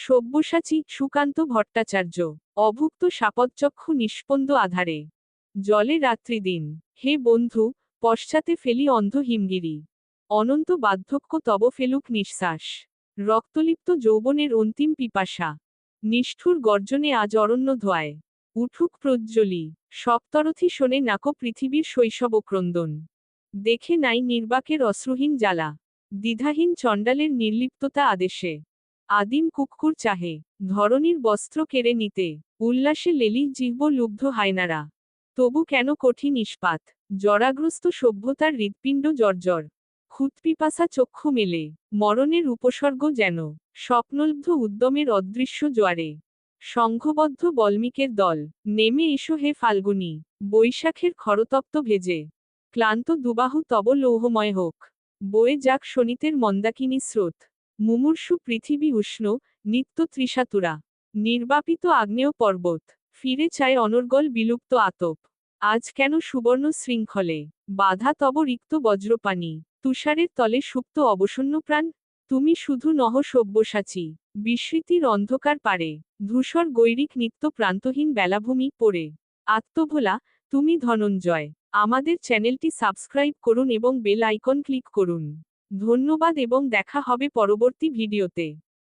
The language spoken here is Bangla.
সব্যসাচী সুকান্ত ভট্টাচার্য, অভুক্ত সাপদচক্ষু নিষ্পন্দ আধারে। জলে রাত্রিদিন হে বন্ধু, পশ্চাতে ফেলি অন্ধ হিমগিরি। অনন্ত বার্ধক্য তব ফেলুক নিঃশ্বাস। রক্তলিপ্ত যৌবনের অন্তিম পিপাসা। নিষ্ঠুর গর্জনে আজ অরণ্য ধোয়ায়। উঠুক প্রজ্জ্বলি। সপ্তরথি শোনে নাকো পৃথিবীর শৈশব ক্রন্দন দেখে নাই নির্বাকের অশ্রুহীন জ্বালা। দ্বিধাহীন চণ্ডালের নির্লিপ্ততা আদেশে। আদিম কুক্কুর চাহে ধরনীর বস্ত্র কেড়ে নিতে। উল্লাসে লেলি জিহ্ব লুব্ধ হায়নারা। তবু কেন কঠিন ইস্পাত? জরাগ্রস্ত সভ্যতার হৃৎপিণ্ড জর্জর। ক্ষুৎপিপাসা চক্ষু মেলে। মরণের উপসর্গ যেন। স্বপ্নলব্ধ উদ্যমের অদৃশ্য জোয়ারে। সংঘবদ্ধ বল্মিকের দল। নেমে এসো হে ফাল্গুনী। বৈশাখের খরতপ্ত ভেজে। ক্লান্ত দুবাহু তব লৌহময় হোক। বয়ে যাক শনিতের মন্দাকিনী স্রোত। মুমূর্ষু পৃথিবী উষ্ণ, নিত্য ত্রিশাতুরা নির্বাপিত আগ্নেয় পর্বত, ফিরে চায় অনর্গল বিলুপ্ত আতপ। আজ কেন সুবর্ণ শৃঙ্খলে? বাধা তব রিক্ত বজ্রপানি তুষারের তলে সুপ্ত অবসন্ন প্রাণ। তুমি শুধু নহ সব্যসাচী। বিস্মৃতির অন্ধকার পারে। ধূসর গৈরিক নিত্য প্রান্তহীন বেলাভূমি পড়ে। আত্মভোলা, তুমি ধনঞ্জয়। আমাদের চ্যানেলটি সাবস্ক্রাইব করুন এবং বেল আইকন ক্লিক করুন। ধন্যবাদ এবং দেখা হবে পরবর্তী ভিডিওতে।